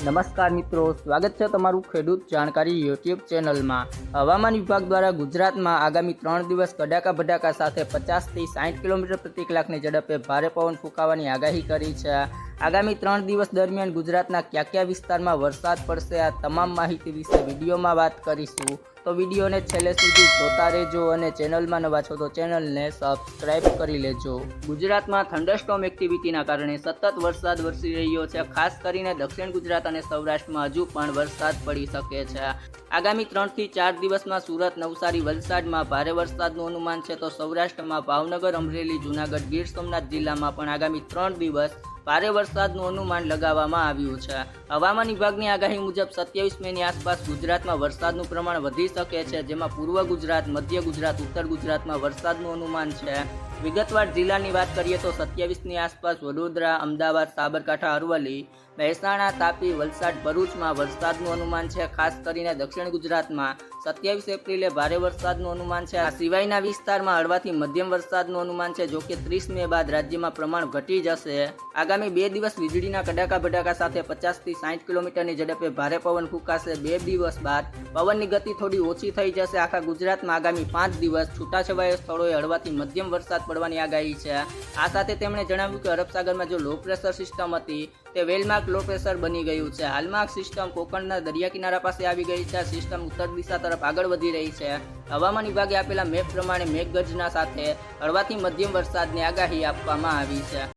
નમસ્કાર મિત્રો, સ્વાગત છે તમારું ખેડૂત જાણકારી યુટ્યુબ ચેનલમાં. હવામાન વિભાગ દ્વારા ગુજરાતમાં આગામી ત્રણ દિવસ કડાકા ભડાકા સાથે પચાસથી સાઠ કિલોમીટર પ્રતિ કલાકની ઝડપે ભારે પવન ફૂંકાવાની આગાહી કરી છે. આગામી ત્રણ દિવસ દરમિયાન ગુજરાતના કયા કયા વિસ્તારમાં વરસાદ પડશે આ તમામ માહિતી વિશે વિડીયોમાં વાત કરીશું. તો વિડીયોને છેલ્લે સુધી જોતા રહેજો અને ચેનલમાં નવા છો તો ચેનલને સબસ્ક્રાઇબ કરી લેજો. ગુજરાતમાં થંડરસ્ટોમ એક્ટિવિટીના કારણે સતત વરસાદ વરસી રહ્યો છે. ખાસ કરીને દક્ષિણ ગુજરાત અને સૌરાષ્ટ્રમાં હજુ પણ વરસાદ પડી શકે છે. આગામી ત્રણથી ચાર દિવસમાં સુરત, નવસારી, વલસાડમાં ભારે વરસાદનું અનુમાન છે. તો સૌરાષ્ટ્રમાં ભાવનગર, અમરેલી, જૂનાગઢ, ગીર સોમનાથ જિલ્લામાં પણ આગામી ત્રણ દિવસ ભારે વરસાદનું અનુમાન લગાવવામાં આવ્યું છે. હવામાન વિભાગની આગાહી મુજબ સત્યાવીસ મેની આસપાસ ગુજરાતમાં વરસાદનું પ્રમાણ વધી શકે છે, જેમાં પૂર્વ ગુજરાત, મધ્ય ગુજરાત, ઉત્તર ગુજરાતમાં વરસાદનું અનુમાન છે. વિગતવાર જિલ્લાની વાત કરીએ તો સત્યાવીસની આસપાસ વડોદરા, અમદાવાદ, સાબરકાંઠા, અરવલ્લી, મહેસાણા, તાપી, વલસાડ, ભરૂચમાં વરસાદનું અનુમાન છે. ખાસ કરીને દક્ષિણ ગુજરાતમાં સત્યાવીસ એપ્રિલે ભારે વરસાદનું અનુમાન છે. આ સિવાયના વિસ્તારમાં હળવાથી મધ્યમ વરસાદનું અનુમાન છે, જોકે ત્રીસ મે બાદ રાજ્યમાં પ્રમાણ ઘટી જશે. આગામી બે દિવસ વીજળીના કડાકા ભડાકા સાથે પચાસથી સાઠ કિલોમીટરની ઝડપે ભારે પવન ફૂંકાશે. બે દિવસ બાદ પવનની ગતિ થોડી ઓછી થઈ જશે. આખા ગુજરાતમાં આગામી પાંચ દિવસ છૂટાછવાયા સ્થળોએ હળવાથી મધ્યમ વરસાદ પડવાની આગાહી છે. આ સાથે તેમણે જણાવ્યું કે અરબસાગરમાં જો લો પ્રેશર સિસ્ટમ હતી, તે વેલમાર્ક લો પ્રેશર બની ગયું છે. હાલમાં સિસ્ટમ કોકણના દરિયા કિનારા પાસે આવી ગઈ છે. સિસ્ટમ ઉત્તર દિશા તરફ આગળ વધી રહી છે. હવામાન વિભાગે આપેલા મેપ પ્રમાણે મેઘગર્જના સાથે હળવાથી મધ્યમ વરસાદની આગાહી આપવામાં આવી છે.